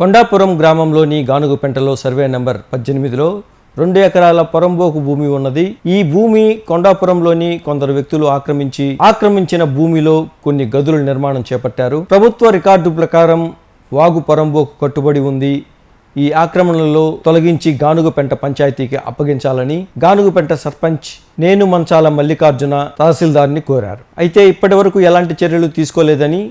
కొండాపురం గ్రామంలోని గానుగుపెంటలో survey number పద్దెనిమిదిలో రెండు ఎకరాల పొరంబోకు భూమి ఉన్నది. ఈ భూమి కొండాపురంలోని కొందరు వ్యక్తులు ఆక్రమించి ఆక్రమించిన భూమిలో కొన్ని గదుల నిర్మాణం చేపట్టారు. ప్రభుత్వ రికార్డు ప్రకారం వాగు పొరంబోకు కట్టుబడి ఉంది. ఈ ఆక్రమణలో తొలగించి గానుగుపెంట పంచాయతీకి అప్పగించాలని గానుగుపెంట సర్పంచ్ నేను మంచాల మల్లికార్జున తహసీల్దార్ని కోరారు. అయితే ఇప్పటివరకు ఎలాంటి చర్యలు తీసుకోలేదని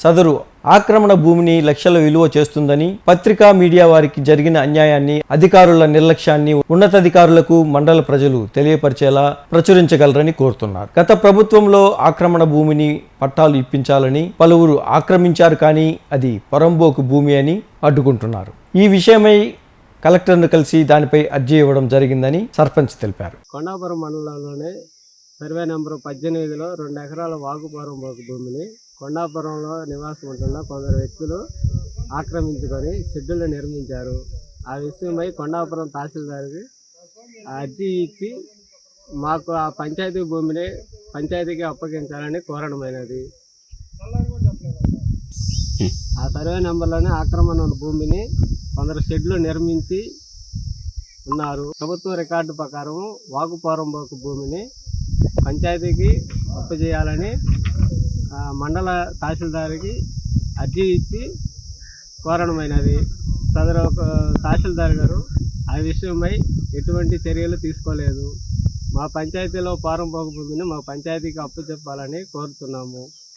సదరు ఆక్రమణ భూమిని లక్షల విలువ చేస్తుందని పత్రికా మీడియా వారికి జరిగిన అన్యాయాన్ని అధికారుల నిర్లక్ష్యాన్ని ఉన్నతాధికారులకు మండల ప్రజలు తెలియపరిచేలా ప్రచురించగలరని కోరుతున్నారు. గత ప్రభుత్వంలో ఆక్రమణ భూమిని పట్టాలు ఇప్పించాలని పలువురు ఆక్రమించారు కానీ అది పొరంబోకు భూమి అని అడ్డుకుంటున్నారు. ఈ విషయమై కలెక్టర్ను కలిసి దానిపై అర్జీ ఇవ్వడం జరిగిందని సర్పంచ్ తెలిపారు. కొండాపురం మండలంలోనే సర్వే నెంబర్ పద్దెనిమిదిలో రెండు ఎకరాల వాగుపురం భూమిని కొండాపురంలో నివాసం ఉంటున్న కొందరు వ్యక్తులు ఆక్రమించుకొని షెడ్యూలు నిర్మించారు. ఆ విషయమై కొండాపురం తహసీల్దార్కి అర్జీ ఇచ్చి మాకు ఆ పంచాయతీ భూమిని పంచాయతీకి అప్పగించాలని కోరడమైనది. ఆ సర్వే నెంబర్లోనే ఆక్రమణ ఉన్న భూమిని కొందరు షెడ్లు నిర్మించి ఉన్నారు. ప్రభుత్వ రికార్డు ప్రకారం వాగుపోరంబోకు భూమిని పంచాయతీకి అప్పచేయాలని మండల తహసీల్దార్కి అర్జీ ఇచ్చి కోరడమైనది. సదరు ఒక తహసీల్దార్ గారు ఆ విషయమై ఎటువంటి చర్యలు తీసుకోలేదు. మా పంచాయతీలో పారం భూమిని మా పంచాయతీకి అప్పు చెప్పాలని కోరుతున్నాము.